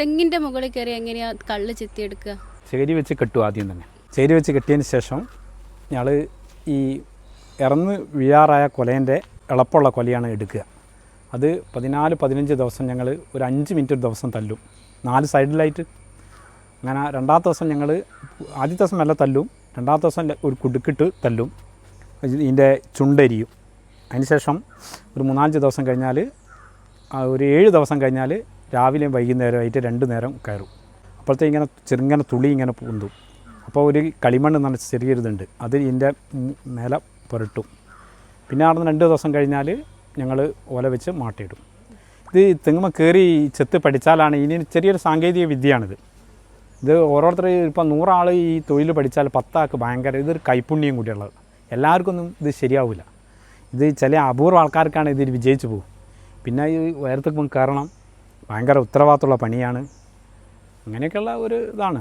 തെങ്ങിന്റെ മുകളിൽ കയറി എങ്ങനെയാ കള്ള് ചെത്തിയെടുക്കുക? ചേരി വെച്ച് കെട്ടും ആദ്യം തന്നെ. ചേരി വെച്ച് കെട്ടിയതിന് ശേഷം ഞങ്ങൾ ഈ ഇറന്ന് വീഴാറായ കൊലേന്റെ എളുപ്പമുള്ള കൊലയാണ് എടുക്കുക. അത് പതിനാല് പതിനഞ്ച് ദിവസം ഞങ്ങൾ ഒരു അഞ്ച് മിനിറ്റ് ഒരു ദിവസം തല്ലും. നാല് സൈഡിലായിട്ട് അങ്ങനെ രണ്ടാമത്തെ ദിവസം ഞങ്ങൾ ആദ്യത്തെ ദിവസം നല്ല തല്ലും. രണ്ടാമത്തെ ദിവസം ഒരു കുടുക്കിട്ട് തല്ലും. ഇതിന്റെ ചുണ്ടരിയും. അതിനുശേഷം ഒരു മൂന്നാലഞ്ച് ദിവസം കഴിഞ്ഞാൽ ഒരു ഏഴ് ദിവസം കഴിഞ്ഞാൽ രാവിലെയും വൈകുന്നേരമായിട്ട് രണ്ട് നേരം കയറും. അപ്പോഴത്തെ ഇങ്ങനെ ചെറുങ്ങനെ തുളി ഇങ്ങനെ പൊന്തും. അപ്പോൾ ഒരു കളിമണ്ണ് നല്ല ചെറിയൊരിതുണ്ട് അത് ഇതിന്റെ നില പുരട്ടും. പിന്നെ അവിടെ നിന്ന് രണ്ട് ദിവസം കഴിഞ്ഞാൽ ഞങ്ങൾ ഓല വെച്ച് മാട്ടിയിടും. ഇത് തെങ്ങുമ കയറി ചെത്ത് പഠിച്ചാലാണ് ഇനി ചെറിയൊരു സാങ്കേതിക വിദ്യയാണിത്. ഇത് ഓരോരുത്തർ ഇപ്പം നൂറാൾ ഈ തൊഴിൽ പഠിച്ചാൽ പത്താൾക്ക് ഭയങ്കര ഇതൊരു കൈപ്പുണ്യം കൂടിയുള്ളത്. എല്ലാവർക്കും ഒന്നും ഇത് ശരിയാവില്ല. ഇത് ചില അപൂർവ ആൾക്കാർക്കാണ് ഇതിൽ വിജയിച്ചു പോകും. പിന്നെ ഈ ഉയരത്തേക്ക് കയറണം. ഭയങ്കര ഉത്തരവാദിത്തമുള്ള പണിയാണ്. അങ്ങനെയൊക്കെയുള്ള ഒരു ഇതാണ്.